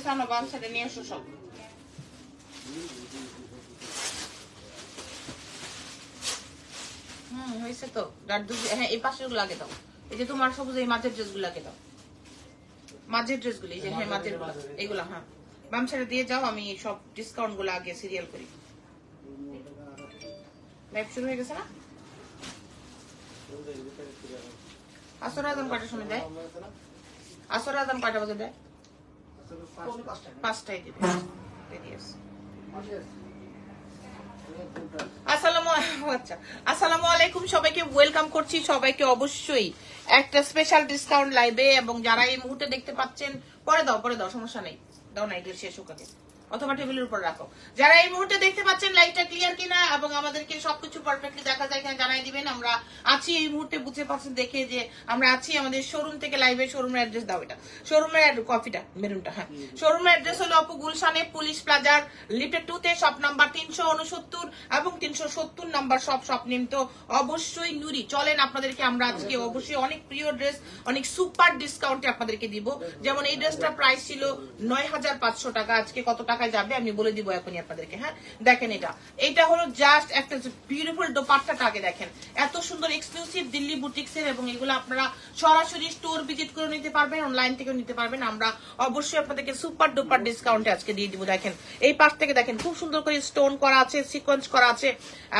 Dress আনো বাম সাইডে নিয়ে সব হুম হয়েছে তো। হ্যাঁ এই পাশেরগুলো আগে দাও। এই যে তোমার সবুজ, এই মাঝের ড্রেসগুলো আগে দাও। মাঝের ড্রেসগুলো এই যে হ্যাঁ মাঝের হ্যাঁ। দিয়ে যাও, আমি সব ডিসকাউন্টগুলো আগে সিরিয়াল করি। লাইভ শুরু হয়ে গেছে না? আসর আজান কয়টার সময় দেয়? আসর আজান কয়টা বাজে দেয়? পাঁচটায় দিবে আসসালামু আচ্ছা আসসালামু আলাইকুম সবাইকে ওয়েলকাম করছি সবাইকে অবশ্যই। একটা স্পেশাল ডিসকাউন্ট লাইভে এবং যারা এই মুহূর্তে দেখতে পাচ্ছেন পরে দাও পরে দাও সমস্যা নেই। দাও না শেষ হোক আগে। অথবা টেবিলের উপর রাখো। যারা এই মুহূর্তে দেখতে পাচ্ছেন লাইটটা ক্লিয়ার কিনা এবং আমাদেরকে সবকিছু পারফেক্টলি দেখা যায় কিনা জানাই দিবেন। আমরা আছি এই মুহূর্তে বুঝতে পারছেন দেখে যে আমরা আছি আমাদের শোরুম থেকে লাইভে শোরুমের অ্যাড্রেস দাও এটা। শোরুমের কফিটা মেরুনটা হ্যাঁ। শোরুমের অ্যাড্রেস হলো অপু গুলশানে, পুলিশ প্লাজার লিফটেড টু তে শপ নাম্বার তিনশো উনসত্তর এবং তিনশো সত্তর নাম্বার সব শপ নেম তো অবশ্যই নুরি। চলেন আপনাদেরকে আমরা আজকে অবশ্যই অনেক প্রিয় ড্রেস অনেক সুপার ডিসকাউন্টে আপনাদেরকে দিব। যেমন এই ড্রেসটার প্রাইস ছিল নয় হাজার পাঁচশো টাকা। আজকে কত টাকায় যাবে, আমি বলে দিব এখনই আপনাদেরকে হ্যাঁ? দেখেন এটা। এটা হলো জাস্ট একটা বিউটিফুল দোপাট্টাটা আগে দেখেন। এত সুন্দর এক্সক্লুসিভ দিল্লি বুটিক্স এর এবং এগুলো আপনারা সরাসরি স্টোর ভিজিট করে নিতে পারবেন অনলাইন থেকেও নিতে পারবেন। আমরা অবশ্যই আপনাদেরকে সুপার ডুপার ডিসকাউন্টে আজকে দিয়ে দিব, দেখেন। এই পাশ থেকে দেখেন, খুব সুন্দর করে স্টোন করা আছে সিকোয়েন্স করা আছে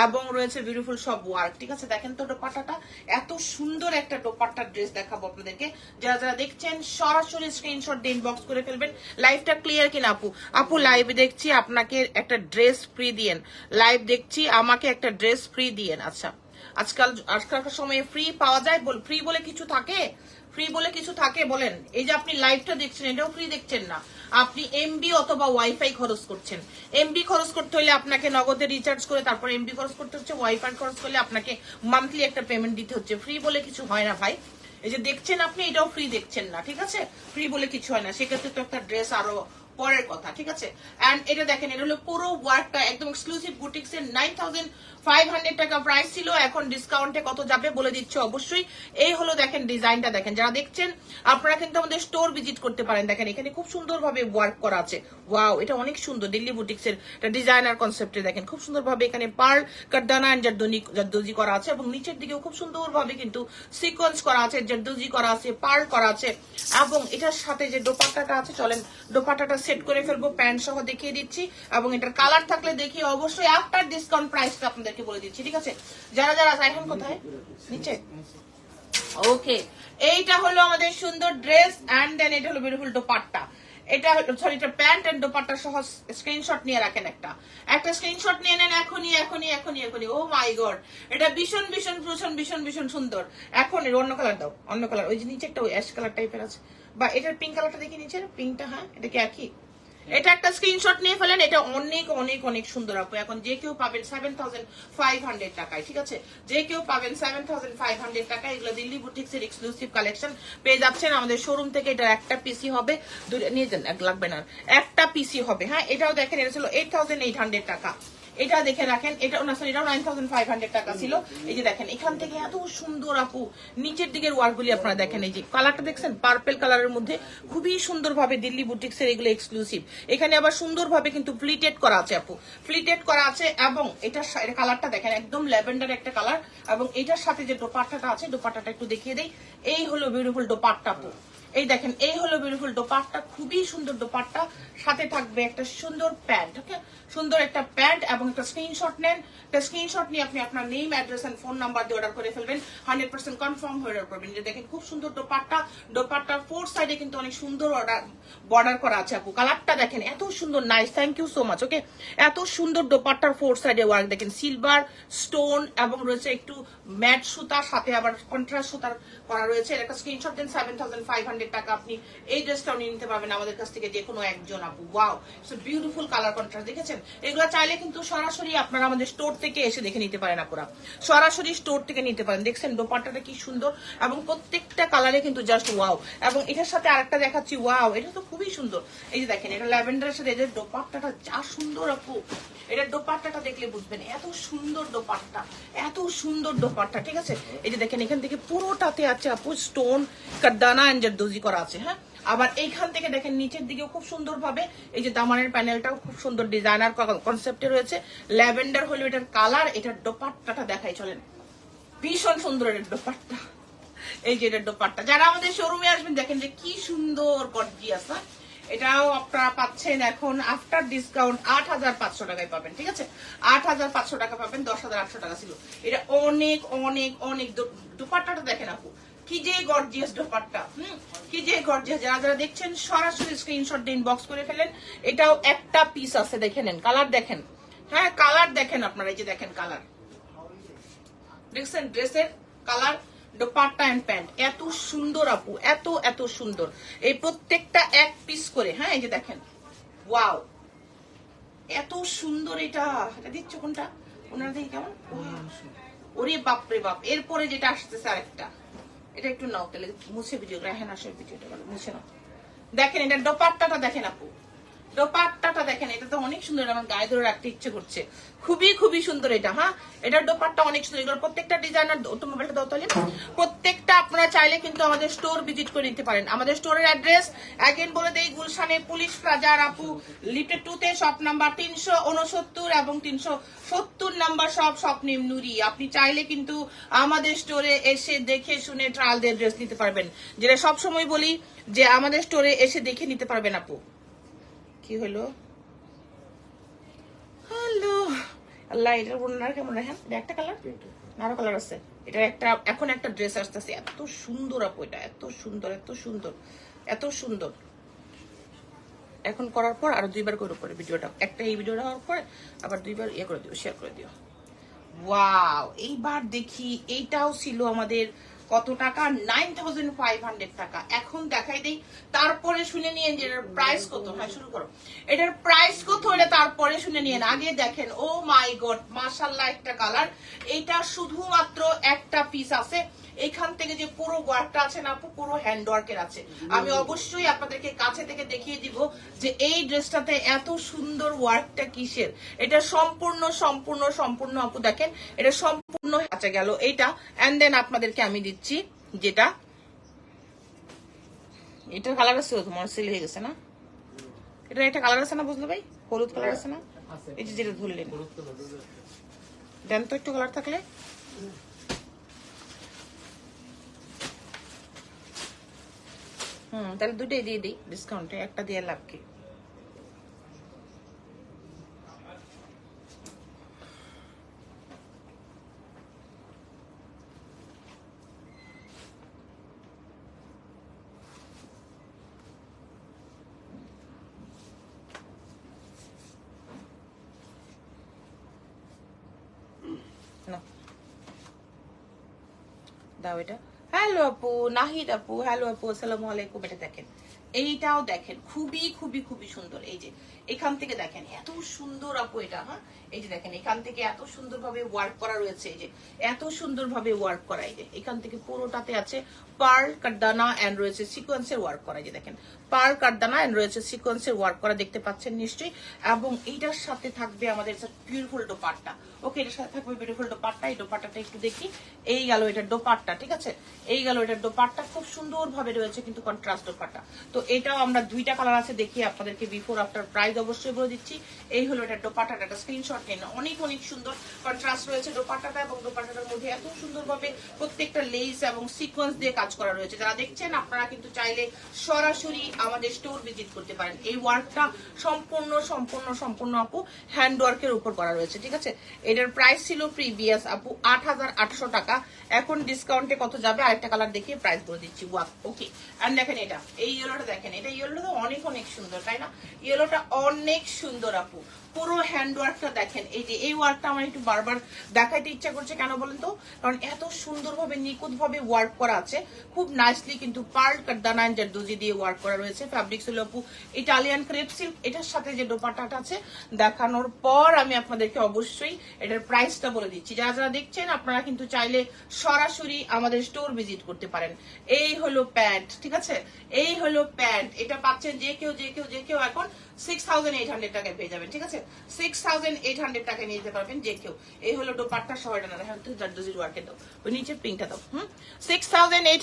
এবং রয়েছে বিউটিফুল সব ওয়ার্ক ঠিক আছে? দেখেন তো দোপাট্টাটা এত সুন্দর একটা দোপাট্টার ড্রেস দেখাবো আপনাদেরকে। যারা যারা দেখছেন, সরাসরি স্ক্রিনশট দিয়ে ইনবক্স করে ফেলবেন। লাইফটা ক্লিয়ার কিনা, আপু? আপু লাইভে দেখছি, আপনাকে একটা ড্রেস ফ্রি দিয়েন। লাইভ দেখছি, আমাকে একটা ড্রেস ফ্রি দিয়েন। আচ্ছা আজকাল, আজকালকার সময়ে ফ্রি পাওয়া যায় বল ফ্রি বলে কিছু থাকে? ফ্রি বলে কিছু থাকে বলেন। এই যে আপনি লাইভটা দেখছেন, এটাও ফ্রি দেখছেন না। আপনি এমবি অথবা ওয়াইফাই খরচ করছেন। এমবি খরচ করতে হলে আপনাকে নগদে রিচার্জ করে, তারপর এমবি খরচ করতে হচ্ছে ওয়াইফাই খরচ করলে আপনাকে মান্থলি একটা পেমেন্ট দিতে হচ্ছে। ফ্রি বলে কিছু হয় না ভাই। এই যে দেখছেন আপনি, এটাও ফ্রি দেখছেন না, ঠিক আছে? ফ্রি বলে কিছু হয় না। সেক্ষেত্রে তো একটা ড্রেস আরও পরের কথা, ঠিক আছে? এন্ড এটা দেখেন, এটা হলো পুরো ওয়ার্কটা একদম এক্সক্লুসিভ বুটিক্স এর নাইন টাকা প্রাইস ছিল। এখন ডিসকাউন্টে কত যাবে বলে দিচ্ছে অবশ্যই। এই হলো দেখেন ডিজাইনটা দেখেন, যারা দেখছেন, আপনারা কিন্তু আমাদের স্টোর ভিজিট করতে পারেন। দেখেন, এখানে খুব সুন্দরভাবে ওয়ার্ক করা আছে। ওয়াও এটা অনেক সুন্দর, দিল্লি বুটিক্স এর ডিজাইনার কনসেপ্টে দেখেন। খুব সুন্দরভাবে এখানে পার্ল কারদানা এন্ড জারদনি জারদোজি করা আছে এবং নিচের দিকেও খুব সুন্দরভাবে কিন্তু সিকোয়েন্স করা আছে জারদোজি করা আছে পার্ল করা আছে এবং এটার সাথে যে দোপাট্টাটা আছে, চলেন, দোপাট্টাটা সেট করে ফেলব, প্যান্ট সহ দেখিয়ে দিচ্ছি এবং এটার কালার থাকলে দেখিয়ে অবশ্যই আফটার ডিসকাউন্ট প্রাইসটা আপনাদেরকে বলে দিচ্ছি, ঠিক আছে? যারা যারা এখন কোথায়? নিচে? ওকে, এইটা হলো আমাদের সুন্দর ড্রেস এন্ড দেন এটা হলো বিউটিফুল দোপাট্টা। এটা সরি এটা প্যান্ট এন্ড দোপাট্টা সহ স্ক্রিনশট নিয়ে রাখেন একটা। একটা স্ক্রিনশট নিয়ে নেন, এখনই এখনই এখনই এখনই। ও মাই গড এটা ভীষণ ভীষণ ভীষণ ভীষণ ভীষণ সুন্দর। এখন অন্য কালার দাও, অন্য কালার ওই যে নিচে একটা ওই অ্যাশ কালার টাইপের আছে। বা এটার পিঙ্ক কালারটা দেখি নিচের পিঙ্কটা হ্যাঁ এটা কি একই। এটা একটা স্ক্রিনশট নিয়ে ফেলেন, এটা অনেক অনেক অনেক সুন্দর আপু। এখন যে কেউ পাবেন সেভেন থাউজেন্ড ফাইভ হান্ড্রেড টাকায়, ঠিক আছে? যে কেউ পাবেন সেভেন থাউজেন্ড ফাইভ হান্ড্রেড টাকায়, এগুলো দিল্লি বুটিক্স এর এক্সক্লুসিভ কালেকশন পেয়ে যাচ্ছেন। আমাদের শোরুম থেকে এটা একটা পিসি হবে। নিয়ে যান, এক লাগবে না। একটা পিসি হবে হ্যাঁ এটাও দেখেন, এটা ছিল এইট থাউজেন্ড এইট হান্ড্রেড টাকা। এটা দেখে রাখেন, এটা না সরি এটাও নাইন থাউজেন্ড ফাইভ হান্ড্রেড টাকা ছিল। এই যে দেখেন, এখান থেকে এত সুন্দর আপু, নিচের দিকের ওয়ার্কগুলি আপনারা দেখেন, এই যে কালারটা দেখছেন? পার্পেল কালারের মধ্যে খুবই সুন্দরভাবে দিল্লি বুটিক্স এর এগুলো এক্সক্লুসিভ এখানে আবার সুন্দরভাবে কিন্তু ফ্লিটেড করা আছে আপু। ফ্লিটেড করা আছে এবং এটার কালারটা দেখেন, একদম ল্যাভেন্ডার একটা কালার এবং এটার সাথে যে দোপাট্টাটা আছে, দোপাট্টাটা একটু দেখিয়ে দেই। এই হলো বিউটিফুল দোপাট্টা আপু। এই দেখেন, এই হলো বিউটিফুল দোপাট্টা, খুবই সুন্দর দোপাট্টা। সাথে থাকবে একটা সুন্দর প্যান্ট ওকে সুন্দর একটা প্যান্ট এবং একটা স্ক্রিনশট নেন। একটা স্ক্রিনশট নিয়ে আপনি আপনার name address and phone number দিয়ে অর্ডার করে ফেলবেন। হান্ড্রেড পার্সেন্ট কনফার্ম হয়ে অর্ডার করবেন। যে দেখেন, খুব সুন্দর দোপাট্টা। দোপাট্টার ফোর সাইডে কিন্তু অনেক সুন্দর অর্ডার বর্ডার করা আছে আপু। কালারটা দেখেন, এত সুন্দর nice thank you so much okay এত সুন্দর দোপাট্টার ফোর সাইডে ওয়ার্ক দেখেন সিলভার স্টোন এবং রয়েছে একটু ম্যাট সুতা সাথে আবার কন্ট্রাস্ট সুতার করা রয়েছে। একটা স্ক্রিনশট দেন seven thousand five hundred hundred টাকা আপনি এই ড্রেসটাও নিয়ে নিতে পারবেন আমাদের কাছ থেকে যে কোনো একজন আপু। Wow so beautiful colour contrast দেখেছেন? এগুলো চাইলে কিন্তু সরাসরি আপনারা আমাদের স্টোর থেকে এসে দেখে নিতে পারেন আপুরা। সরাসরি স্টোর থেকে নিতে পারেন। দেখছেন, দোপাট্টাটা কি সুন্দর এবং প্রত্যেকটা কালারে কিন্তু জাস্ট ওয়াও এবং এটার সাথে আরেকটা দেখাচ্ছি ওয়াও এটা তো খুবই সুন্দর। এই যে দেখেন, এটা ল্যাভেন্ডারের সাথে এদের দোপাট্টাটা যা সুন্দর আপু। এটার দোপাট্টাটা দেখলে বুঝবেন, এত সুন্দর দোপাট্টা, এত সুন্দর দোপাট্টা, ঠিক আছে? এই যে দেখেন, এখান থেকে পুরোটাতে আছে আপু স্টোন কাদানা জারদোজি করা আছে হ্যাঁ? আবার এইখান থেকে দেখেন নিচের দিকেও খুব সুন্দর ভাবে এই যে দামানের প্যানেলটাও খুব সুন্দর ডিজাইনার কনসেপ্টে রয়েছে। ল্যাভেন্ডার হলো এটার কালার এটার দোপাট্টাটা দেখাই, চলেন। ভীষণ সুন্দর এটার দোপাট্টা। এই যে এটার দোপাট্টা। যারা আমাদের শোরুমে আসবেন, দেখেন যে কি সুন্দর গর্জিয়াস হ্যাঁ? এটাও আপনারা পাচ্ছেন এখন আফটার ডিসকাউন্ট আট হাজার পাঁচশো টাকায় পাবেন, ঠিক আছে? আট হাজার পাঁচশো টাকা পাবেন, দশ হাজার আটশো টাকা ছিল। এটা অনেক অনেক অনেক দোপাট্টাটা দেখেন আপু। কি যে গর্জিয়াস দোপাট্টা হুম? কি যে গর্জিয়াস যারা যারা দেখছেন সরাসরি স্ক্রিনশট দিয়ে ইনবক্স করে ফেলেন। এটাও একটা পিস আছে দেখে নেন। কালার দেখেন। হ্যাঁ কালার দেখেন আপনারা এই যে দেখেন কালার দেখছেন? ড্রেসের কালার দোপাট্টা এন্ড প্যান্ট এত সুন্দর আপু এত এত সুন্দর। এই প্রত্যেকটা এক পিস করে হ্যাঁ এই যে দেখেন। ওয়াও এত সুন্দর এটা। এটা দিচ্ছ কোনটা? ওনারা দেখি কেমন? ওরে বাপ রে বাপ। এরপরে যেটা আসতেছে আরেকটা। এটা একটু নাও তাহলে মুছে ভিডিও রাহেন আসার ভিডিওটা মুছে নাও। দেখেন, এটা দোপাট্টাটা দেখেন আপু। দোপাট্টাটা দেখেন, এটা তো অনেক সুন্দর, আমার গায়ে ধরে রাখতে ইচ্ছে করছে। খুবই খুবই সুন্দর এটা হ্যাঁ? এটার দোপাট্টা অনেক সুন্দর, এগুলো প্রত্যেকটা ডিজাইনার তোমার মোবাইলটা দাও তাহলে। প্রত্যেকটা আপনারা চাইলে কিন্তু আমাদের স্টোর ভিজিট করে নিতে পারেন। আমাদের স্টোরের অ্যাড্রেস অ্যাগেন বলে দেই, গুলশানে পুলিশ প্লাজার আপু লিফটেড টু তে শপ নাম্বার তিনশো উনসত্তর এবং তিনশো সত্তর নাম্বার সব স্বপ্নিম নুরি। আপনি চাইলে কিন্তু আমাদের স্টোরে এসে দেখে শুনে ট্রায়াল দিয়ে ড্রেস নিতে পারবেন। যেটা সবসময় বলি যে আমাদের স্টোরে এসে দেখে নিতে পারবেন আপু। কি হলো? হ্যালো। আল্লাহ এটার বর্ণনা কেমন দেখেন? এটা একটা কালার আরও কালার আছে। এটা একটা এখন একটা ড্রেস আসতেছে। এত সুন্দর আপু এটা এত সুন্দর এত সুন্দর এত সুন্দর। এখন করার পর আরও দুইবার করে পরে ভিডিওটা। একটা এই ভিডিওটা হওয়ার পরে আবার দুইবার ইয়ে করে দিও শেয়ার করে দিও। ওয়াও এইবার দেখি এইটাও ছিল আমাদের কত টাকা? নাইন থাউজেন্ড ফাইভ হান্ড্রেড টাকা। এখন দেখাই দেই, তারপরে শুনে নিয়ে যে এটার প্রাইস কত। হ্যাঁ শুরু করো। এটার প্রাইস কত এটা তারপরে শুনে নিয়ে আগে দেখেন ও মাই গড মার্শাল্লাহ একটা কালার এটা শুধুমাত্র একটা পিস আছে। এখান থেকে যে পুরো ওয়ার্কটা আছে না আপু, পুরো হ্যান্ড ওয়ার্কের আছে। আমি অবশ্যই আপনাদেরকে কাছে থেকে দেখিয়ে দিব যে এই ড্রেসটাতে এত সুন্দর ওয়ার্কটা কিসের। এটা সম্পূর্ণ সম্পূর্ণ সম্পূর্ণ আপু দেখেন এটা সম্পূর্ণ কাছে গেল এইটা অ্যান্ড দেন আপনাদেরকে আমি দিচ্ছি যেটা এটার কালার আছে তোমার সেল হয়ে গেছে না? এটা একটা কালার আছে না বুঝলো ভাই? হলুদ কালার আছে না? এই যে যেটা ধরলেন। দেন তো একটু কালার থাকলে। হুম তাহলে দুটোই দিয়ে দিই ডিসকাউন্টে একটা দিয়ে লাভ কি নাও। দাও এটা হ্যালো আপু নাহিদ আপু হ্যালো আপু আসসালামু আলাইকুম এটা দেখেন। এইটাও দেখেন, খুবই খুবই খুবই সুন্দর। এই যে, এখান থেকে দেখেন, এত সুন্দর আপু এটা হ্যাঁ? এই যে দেখেন, এখান থেকে এত সুন্দর ভাবে ওয়ার্ক করা রয়েছে, এই যে, এত সুন্দর ভাবে ওয়ার্ক করা, এই যে, এখান থেকে পুরোটাতে আছে পার্ল কারদানা এন্ড রয়েছে সিকোয়েন্সের ওয়ার্ক করা যে দেখেন পার্ল কারদানা এন্ড রয়েছে সিকোয়েন্সের ওয়ার্ক করা, দেখতে পাচ্ছেন নিশ্চয়ই। এবং এইটার সাথে থাকবে আমাদের বিউটিফুল দোপাট্টা। ওকে এটার সাথে থাকবে বিউটিফুল দোপাট্টা, এই দোপাট্টাটা একটু দেখি। এই গেল এটার দোপাট্টা, ঠিক আছে? এই গেল এটার দোপাট্টা, খুব সুন্দর ভাবে রয়েছে কিন্তু কন্ট্রাস্ট দোপাট্টা। তো এটাও আমরা দুইটা কালার আছে দেখি আপনাদেরকে বিফোর আফটার প্রাইস অবশ্যই বলে দিচ্ছি। এই হলো এটা দোপাট্টাটা একটা স্ক্রিনশট নিন। অনেক অনেক সুন্দর কন্ট্রাস্ট রয়েছে দোপাট্টাটা এবং দোপাট্টাটার মধ্যে এত সুন্দরভাবে প্রত্যেকটা লেস এবং সিকোয়েন্স দিয়ে কাজ করা রয়েছে। যারা দেখছেন, আপনারা কিন্তু চাইলে সরাসরি আমাদের স্টোর ভিজিট করতে পারেন। এই ওয়ার্কটা সম্পূর্ণ সম্পূর্ণ সম্পূর্ণ আপু হ্যান্ড ওয়ার্কের উপর করা রয়েছে, ঠিক আছে? এটার প্রাইস ছিল প্রিভিয়াস আপু আট হাজার আটশো টাকা। এখন ডিসকাউন্টে কত যাবে? আরেকটা কালার দেখিয়ে প্রাইস বলে দিচ্ছি। ওয়াক ওকে আর দেখেন এটা, এই ইয়েলোটা দেখেন এটা ইয়েলো তো অনেক অনেক সুন্দর তাই না? ইয়েলোটা অনেক সুন্দর আপু। পুরো হ্যান্ড ওয়ার্কটা দেখেন। এই যে, এই ওয়ার্কটা আমার একটু বারবার দেখাইতে ইচ্ছা করছে, কেন বলেন তো? কারণ এত সুন্দরভাবে নিখুঁত ভাবে ওয়ার্ক করা আছে। খুব নাইসলি কিন্তু পার্ল কাটদানা এন্ড জারদোজি দিয়ে ওয়ার্ক করা রয়েছে। ফ্যাব্রিক্স হলো ইটালিয়ান ক্রেপ সিল্ক এটার সাথে যে দোপাট্টাটা আছে, দেখানোর পর আমি আপনাদেরকে অবশ্যই এটার প্রাইসটা বলে দিচ্ছি। যারা যারা দেখছেন, আপনারা কিন্তু চাইলে সরাসরি আমাদের স্টোর ভিজিট করতে পারেন। এই হলো প্যান্ট ঠিক আছে? এই হলো প্যান্ট এটা পাচ্ছেন যে কেউ যে কেউ যে কেউ এখন সিক্স থাউজেন্ড এইট হান্ড্রেড টাকায় পেয়ে যাবেন, ঠিক আছে? সিক্স থাউজেন্ড এইট টাকায় নিয়ে যেতে পারবেন যে কেউ। এই হলো হ্যাঁ ওয়ার্কে নিচের পিঙ্কটা দাও, হুম? সিক্স থাউজেন্ড এইট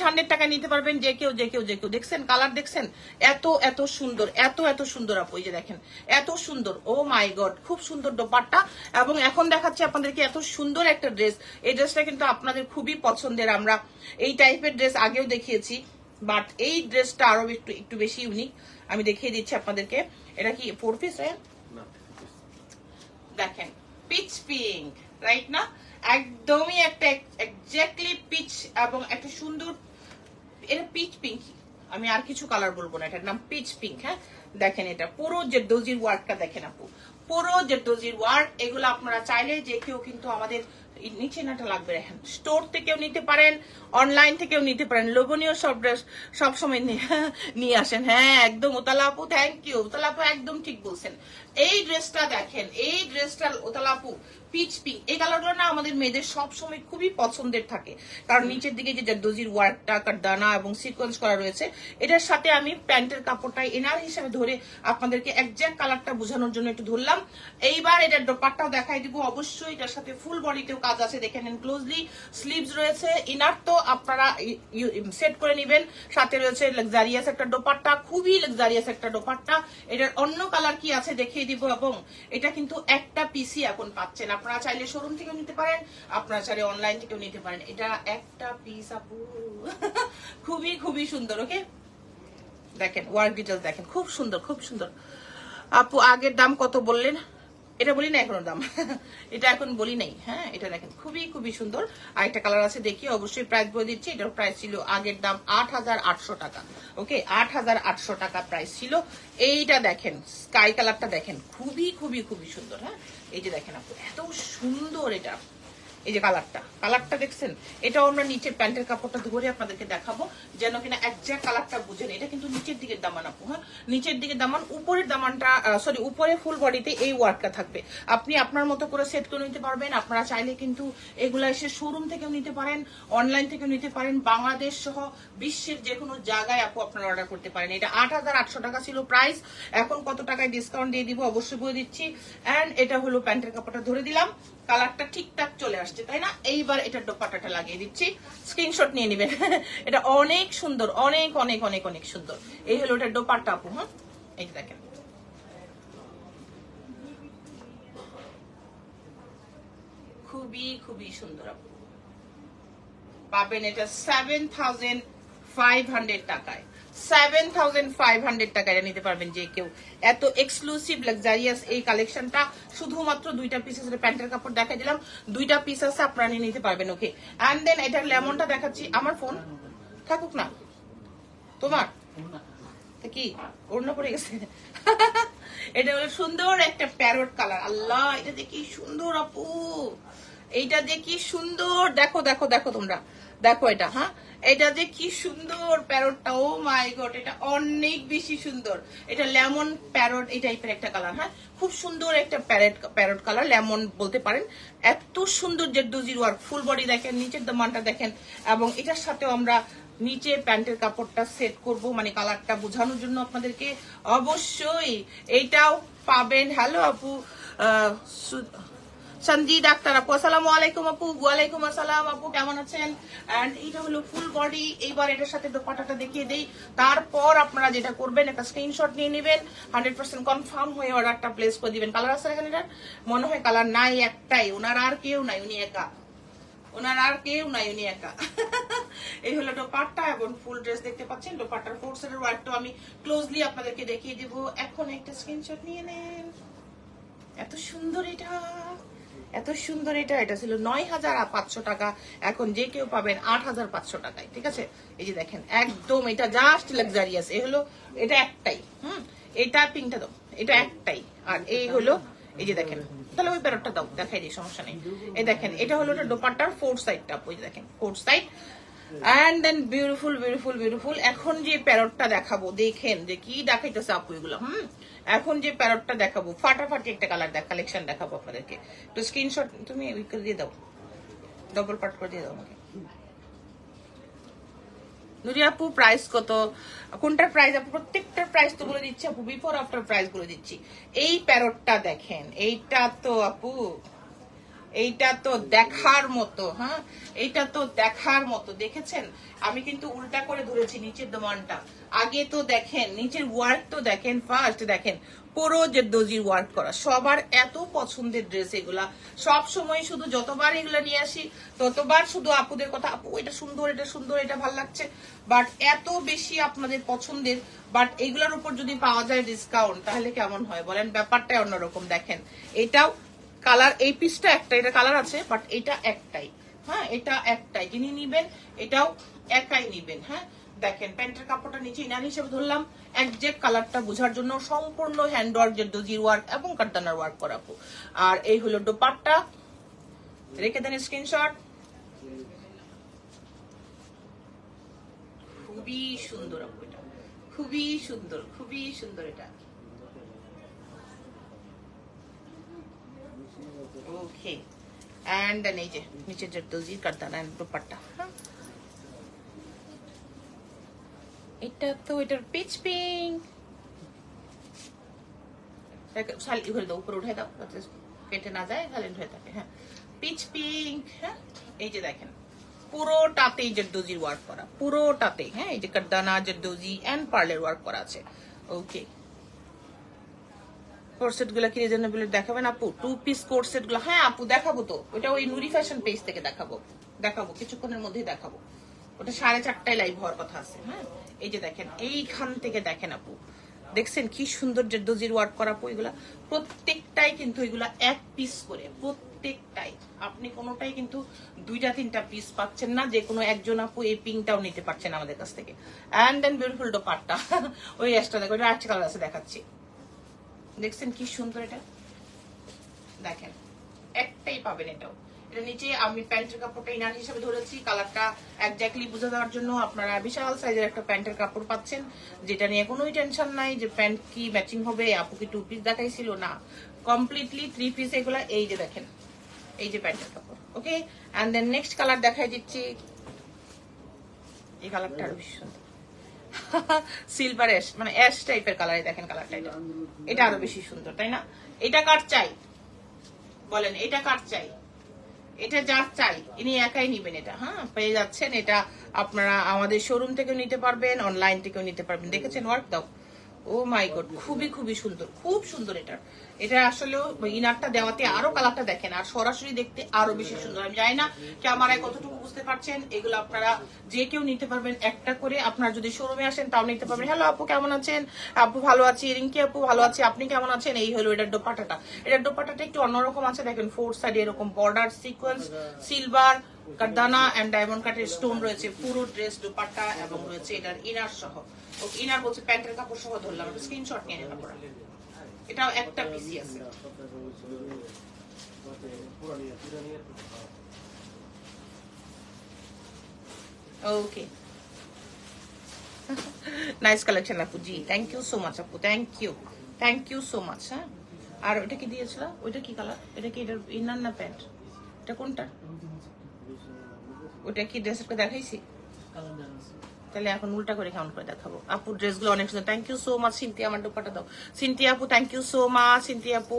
নিতে পারবেন যে কেউ যে কেউ যে কেউ। দেখছেন কালার দেখছেন? এত এত সুন্দর, এত এত সুন্দর যে দেখেন, এত সুন্দর, ও মাই গড, খুব সুন্দর দোপাট্টা এবং এখন দেখাচ্ছি আপনাদেরকে এত সুন্দর একটা ড্রেস এই ড্রেসটা কিন্তু আপনাদের খুবই পছন্দের, আমরা এই টাইপের ড্রেস আগেও দেখিয়েছি। বাট এই ড্রেসটা আরও একটু একটু বেশি ইউনিক আমি দেখিয়ে দিচ্ছি আপনাদেরকে। এটা কি ফোর পিস দেখেন পিচ পিঙ্ক রাইট না? একদমই একটা এক্স্যাক্টলি পিচ এবং একটা সুন্দর এটা পিচ পিঙ্ক আমি আর কিছু কালার বলব না এটার নাম পিচ পিঙ্ক হ্যাঁ? দেখেন এটা পুরো যে ডোজির ওয়ার্কটা দেখেন আপু। পুরো যে ডোজির ওয়ার্ক এগুলো আপনারা চাইলে যে কেউ কিন্তু আমাদের নিচে নাটা লাগবে দেখেন স্টোর থেকেও নিতে পারেন অনলাইন থেকেও নিতে পারেন। লোভনীয় সব ড্রেস সবসময় নিয়ে আসেন। হ্যাঁ একদম। ওতালা আপু থ্যাংক ইউ ওতালা আপু একদম ঠিক বলছেন। এই ড্রেসটা দেখেন এই ড্রেসটা ওতালা আপু পিচ পিঙ্ক এই কালারটা না আমাদের মেয়েদের সব সময় খুবই পছন্দের থাকে। কারণ নিচের দিকে যে জারদোজির ওয়ার্কটা কারদানা এবং সিকোয়েন্স করা রয়েছে এটার সাথে আমি প্যান্টের কাপড়টা এনার হিসেবে ধরে আপনাদেরকে একজ্যাক্ট কালারটা বোঝানোর জন্য একটু ধরলাম। এইবার এটার দোপাট্টাও দেখাই দিব। অবশ্যই এটার সাথে ফুল বডিতেও কাজ আছে দেখে নেন ক্লোজলি স্লিভস রয়েছে ইনার তো আপনারা সেট করে নেবেন। সাথে রয়েছে লাক্সারিয়াস একটা দোপাট্টা খুবই লাক্সারিয়াস একটা দোপাট্টা। এটার অন্য কালার কি আছে দেখিয়ে দিব এবং এটা কিন্তু একটা পিসি এখন পাচ্ছেন। আপনারা চাইলে শোরুম থেকেও নিতে পারেন, আপনারা চাইলে অনলাইন থেকেও নিতে পারেন। এটা একটা পিস আপু। খুবই খুবই সুন্দর ওকে দেখেন ওয়ার্ক ডিটেলস দেখেন। খুব সুন্দর খুব সুন্দর। আপু, আগের দাম কত বললেন? এটা বলি না এখনও দাম। এটা এখন বলি নাই হ্যাঁ? এটা দেখেন, খুবই খুবই সুন্দর। আর একটা কালার আছে দেখি, অবশ্যই প্রাইস বলে দিচ্ছি। এটার প্রাইস ছিল আগের দাম আট হাজার আটশো টাকা। ওকে? আট হাজার আটশো টাকা প্রাইস ছিল। এইটা দেখেন স্কাই কালারটা দেখেন, খুবই খুবই খুবই সুন্দর হ্যাঁ? এই যে দেখেন আপু, এত সুন্দর এটা। এই যে কালারটা। কালারটা দেখছেন? এটাও আমরা নিচের প্যান্টের কাপড়টা ধরে আপনাদেরকে দেখাবো, যেন কিনা একজ্যাক্ট কালারটা বুঝেন। এটা কিন্তু নিচের দিকের দামান আপু হ্যাঁ? নিচের দিকে দামান, উপরের দামানটা সরি উপরে ফুল বডিতে এই ওয়ার্কটা থাকবে। আপনি আপনার মতো করে সেট করে নিতে পারবেন। আপনারা চাইলে কিন্তু এগুলা এসে শোরুম থেকেও নিতে পারেন অনলাইন থেকেও নিতে পারেন, বাংলাদেশ সহ বিশ্বের যে কোনো জায়গায় আপু আপনারা অর্ডার করতে পারেন। এটা আট হাজার আটশো টাকা ছিল প্রাইস এখন কত টাকায় ডিসকাউন্ট দিয়ে দিব? অবশ্যই বলে দিচ্ছি। অ্যান্ড এটা হলো প্যান্টের কাপড়টা ধরে দিলাম। কালারটা ঠিকঠাক চলে আসছে। তাই না? এইবার এটার দোপাটাটা লাগিয়ে দিচ্ছি। স্ক্রিনশট নিয়ে নেবেন। এটা অনেক সুন্দর, অনেক অনেক অনেক অনেক সুন্দর। এই হলো এটার দোপাট্টা আপু হ্যাঁ এই দেখেন। খুবই খুবই সুন্দর আপু। পাবেন এটা সেভেন থাউজেন্ড ফাইভ হান্ড্রেড টাকায়। সেভেন থাউজেন্ড ফাইভ হান্ড্রেড টাকায় এটা নিতে পারবেন যে কেউ। এত এক্সক্লুসিভ লাক্সারিয়াস এই কালেকশনটা শুধুমাত্র দুইটা পিস প্যান্টের কাপড় দেখাই দিলাম। দুইটা পিস আছে, আপনারা নিতে পারবেন ওকে অ্যান্ড দেন এটার লেমনটা দেখাচ্ছি। আমার ফোন থাকুক না। তোমার? কি? অন্য পড়ে গেছে। এটা হলো সুন্দর একটা প্যারট কালার আল্লাহ, এটা দেখি সুন্দর আপু। এইটা কি সুন্দর। দেখো দেখো দেখো তোমরা। দেখো এটা হ্যাঁ? এটা যে কি সুন্দর প্যারটটা, ও মাই গড, এটা অনেক বেশি সুন্দর। এটা লেমন প্যারট, এই টাইপের একটা কালার হ্যাঁ? খুব সুন্দর একটা প্যারেট, প্যারট কালার লেমন বলতে পারেন। এত সুন্দর যে দুজির ওয়ার্ক ফুল বডি দেখেন, নিচের দামানটা দেখেন, এবং এটার সাথেও আমরা নিচে প্যান্টের কাপড়টা সেট করব মানে কালারটা বোঝানোর জন্য আপনাদেরকে অবশ্যই এইটাও পাবেন। হ্যালো আপু সঞ্জিদ আক্তার আপু, আসসালামু আলাইকুম আপু, ওয়ালাইকুম আসসালাম আপু, কেমন আছেন? এন্ড এটা হলো ফুল বডি এইবার এটার সাথে দোপাটাটা দেখিয়ে দেই। তারপর আপনারা যেটা করবেন, একটা স্ক্রিনশট নিয়ে নেবেন হান্ড্রেড পার্সেন্ট কনফার্ম হয়ে অর্ডারটা প্লেস করে দিবেন। কালার আছে এখানে এটার? মনে হয় কালার নাই একটাই। ওনার আর কেউ নাই, উনি একা। ওনার আর কেউ নাই, উনি একা। এই হলো দোপাট্টা এবং ফুল ড্রেস দেখতে পাচ্ছেন। দোপাট্টার ফোর সেটের ওয়ার্কটা আমি ক্লোজলি আপনাদেরকে দেখিয়ে দিব। এখন একটা স্ক্রিনশট নিয়ে নেন। এত সুন্দর এটা। এত সুন্দর এটা এটা ছিল নয় হাজার পাঁচশো টাকা, এখন যে কেউ পাবেন আট হাজার পাঁচশো টাকায়, ঠিক আছে? এই যে দেখেন, একদম এটা জাস্ট লাক্সারিয়াস এ হলো এটা একটাই, হুম? এটা পিঙ্কটা দাও, এটা একটাই, আর এই হলো, এই যে দেখেন, তাহলে ওই প্যারটটা দাও, দেখাই দিই, সমস্যা নেই। এই দেখেন, এটা হলো দোপাট্টার ফোর সাইডটা ওই যে দেখেন four side and then beautiful beautiful beautiful এখন যে প্যারটটা দেখাবো, দেখেন যে কি দেখাইতেছে আপু এগুলো, হুম? এখন যে প্যারটটা দেখাবো, ফাটাফাটি একটা কালার দেখ কালেকশন দেখাবো আপনাদেরকে। তো স্ক্রিনশট তুমি উই করে দিয়ে দাও। ডবল পার্ট করে দিয়ে দাও আমাকে। নুরি আপু প্রাইস কত? কোনটার প্রাইস আপু, প্রত্যেকটার প্রাইস তো বলে দিচ্ছি, আপু বিফোর আফটার প্রাইস বলে দিচ্ছি। এই প্যারটটা দেখেন, এইটা তো আপু এইটা তো দেখার মতো হ্যাঁ? এইটা তো দেখার মতো, দেখেছেন? আমি কিন্তু উল্টা করে ধরেছি নিচের দোমানটা। আগে তো দেখেন, নিচের ওয়ার্ক তো দেখেন ফার্স্ট দেখেন, পুরো যে দর্জির ওয়ার্ক করা। সবার এত পছন্দের ড্রেস এগুলা। সব সময় শুধু যতবার এগুলা নিয়ে আসি, ততবার শুধু আপুদের কথা, আপু, এটা সুন্দর এটা সুন্দর, এটা ভালো লাগছে। বাট এত বেশি আপনাদের পছন্দের বাট এগুলোর উপর যদি পাওয়া যায় ডিসকাউন্ট তাহলে কেমন হয় বলেন? ব্যাপারটাই অন্যরকম, দেখেন। এটাও কালার, এই পিসটা একটাই, এটা কালার আছে বাট এটা একটাই। হ্যাঁ এটা একটাই। যিনি নিবেন, এটাও একাই নিবেন হ্যাঁ? দেখেন, প্যান্টের কাপড়টা নিচে ইনার হিসেবে ধরলাম একজ্যাক্ট কালারটা বোঝার জন্য সম্পূর্ণ হ্যান্ড ওয়ার্ক জেরদোজির ওয়ার্ক এবং কাটদানার ওয়ার্ক করাবো। আর এই হলো দোপাট্টা। রেখে দেন স্ক্রিনশট খুবই সুন্দর খুবই সুন্দর খুবই সুন্দর এটা। ওকে অ্যান্ড এই যে নিচের যে দোজি কাটদানা অ্যান্ড দোপাট্টা এটা তো এটার পিচ পিঙ্ক শালি ঘরে দাও উপরে উঠে দাও কেটে না যায় সাইলেন্ট হয়ে থাকে হ্যাঁ পিচ পিঙ্ক হ্যাঁ এই যে দেখেন পুরোটাতে জেরদোজির ওয়ার্ক করা পুরোটাতে হ্যাঁ এই যে কাটদানা জেরদোজি এন্ড পার্লের ওয়ার্ক করা আছে ওকে কোর্সেটগুলা কি রিজনেবল দেখাবেন আপু টু পিস কোর্সেটগুলো হ্যাঁ আপু, দেখাবো তো। ওটা ওই নুরি ফ্যাশন পেজ থেকে দেখাবো দেখাবো, কিছুক্ষণের মধ্যেই দেখাবো। ওটা সাড়ে চারটায় লাইভ হওয়ার কথা আছে হ্যাঁ? এই যে দেখেন, এইখান থেকে দেখেন আপু। দেখছেন কি সুন্দর যে দজির ওয়ার্ক করা আপু এগুলা? প্রত্যেকটাই কিন্তু এগুলা এক পিস করে, প্রত্যেকটাই। আপনি কোনোটাই কিন্তু দুইটা, তিনটা পিস পাচ্ছেন না, যে কোনো একজন আপু এই পিঙ্কটাও নিতে পারছেন আমাদের কাছ থেকে। অ্যান্ড দেন বিউটিফুল ডোপারটা ওই অ্যাশটা দেখো আরেকটা কালার আছে, দেখাচ্ছি। দেখছেন কি সুন্দর এটা? দেখেন, একটাই পাবেন এটাও। এটা নিচে আমি প্যান্টের কাপড়টা ইনার হিসেবে ধরেছি, কালারটা একজাক্টলি বুঝে দেওয়ার জন্য আপনারা বিশাল সাইজের একটা প্যান্টের কাপড় পাচ্ছেন, যেটা নিয়ে কোনোই টেনশন নাই যে প্যান্ট কি ম্যাচিং হবে আপু কি টু পিস দেখাইছিল না। কমপ্লিটলি থ্রি পিস এগুলা, এই যে দেখেন, এই যে প্যান্টের কাপড় okay and then next colour দেখাই দিচ্ছি। এই কালারটা আরও সুন্দর। সিলভার অ্যাশ মানে অ্যাশ টাইপের কালারে দেখেন কালারটা এটা এটা আরও বেশি সুন্দর, তাই না? এটা কার চাই? বলেন, এটা কার চাই? এটা যার চাই? ইনি একাই নিবেন এটা হ্যাঁ? পেয়ে যাচ্ছেন এটা আপনারা আমাদের শোরুম থেকেও নিতে পারবেন অনলাইন থেকেও নিতে পারবেন। দেখেছেন ওয়ার্ক দাও। ও মাই গড খুবই খুবই সুন্দর, খুব সুন্দর এটা। এটা আসলে ইনারটা দেওয়াতে আরও কালারটা দেখেন, আর সরাসরি দেখতে আরও বেশি সুন্দর। আমি জানি না ক্যামেরায় কতটুকু বুঝতে পারছেন, এগুলো আপনারা যে কেউ নিতে পারবেন একটা করে। আপনার যদি শোরুমে আসেন, তাও নিতে পারবেন। হ্যালো আপু, কেমন আছেন? আপু ভালো আছি, রিঙ্কি আপু ভালো আছি, আপনি কেমন আছেন? এই হলো এটার দোপাটাটা এটার দোপাটাটা একটু অন্যরকম আছে, দেখেন ফোর সাইড এরকম বর্ডার সিকোয়েন্স সিলভার কারদানা এন্ড ডায়মন্ড কাটের স্টোন রয়েছে, পুরো ড্রেস দোপাট্টা এবং রয়েছে এটার ইনার সহ। ওকে ইনার বলছে প্যান্টের কাপড় সহ ধরলাম, একটা স্ক্রিনশট নিয়ে নিলাম পরে এটাও একটা পিসি আছে। ওকে নাইস কালেকশন আপু জি থ্যাংক ইউ সো মাচ আপু thank you thank you so much হ্যাঁ? আর ওটা কি দিয়েছিল? ওইটা কি কালার এটা কি এটার ইনার না প্যান্ট এটা কোনটা? ওটা কি ড্রেসটা দেখাইছি? তাহলে এখন উল্টা করে কেমন করে দেখাবো। আপু ড্রেসগুলো অনেক সুন্দর। Thank you so much Sinthi আমার দোপাটা দাও। সিনথি আপু thank you so much Sinthi আপু।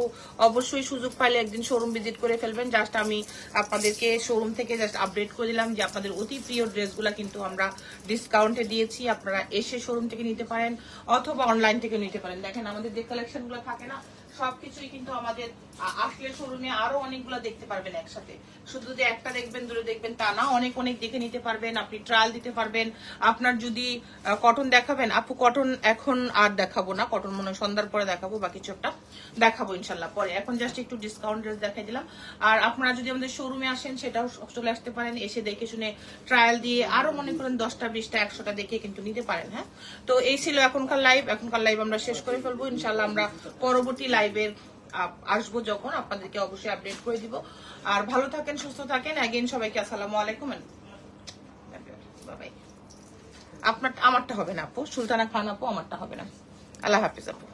অবশ্যই সুযোগ পাইলে একদিন শোরুম ভিজিট করে ফেলবেন। জাস্ট আমি আপনাদেরকে শোরুম থেকে জাস্ট আপডেট করে দিলাম যে আপনাদের অতি প্রিয় ড্রেসগুলো কিন্তু আমরা ডিসকাউন্টে দিয়েছি। আপনারা এসে শোরুম থেকে নিতে পারেন অথবা অনলাইন থেকে নিতে পারেন। দেখেন, আমাদের যে কালেকশনগুলো থাকে না সবকিছুই কিন্তু আমাদের আসলে শোরুমে আরও অনেকগুলো দেখতে পারবেন একসাথে। শুধু যে একটা দেখবেন দূরে দেখবেন, তা না, অনেক অনেক দেখে নিতে পারবেন, আপনি ট্রায়াল দিতে পারবেন। আপনার যদি কটন দেখাবেন, আপু কটন এখন আর দেখাবো না কটন মনে সন্ধ্যার পরে দেখাবো, বা কিছু একটা দেখাবো ইনশাল্লাহ পরে। এখন জাস্ট একটু ডিসকাউন্ট ড্রেস দেখাই দিলাম। আর আপনারা যদি আমাদের শোরুমে আসেন, সেটাও চলে আসতে পারেন, এসে দেখে শুনে ট্রায়াল দিয়ে আরও মনে করেন দশটা, বিশটা, একশোটা দেখে কিন্তু নিতে পারেন হ্যাঁ? তো এই ছিল এখনকার লাইভ এখনকার লাইভ আমরা শেষ করে ফেলব। ইনশাল্লাহ আমরা পরবর্তী লাইভের আসব যখন, আপনাদেরকে অবশ্যই আপডেট করে দিব। আর ভালো থাকেন, সুস্থ থাকেন। অ্যাগেন সবাইকে আসসালামু আলাইকুম আপনার আমারটা হবে না, আপু। সুলতানা খান, আপু, আমারটা হবে না। আল্লাহ হাফিজ, আপু।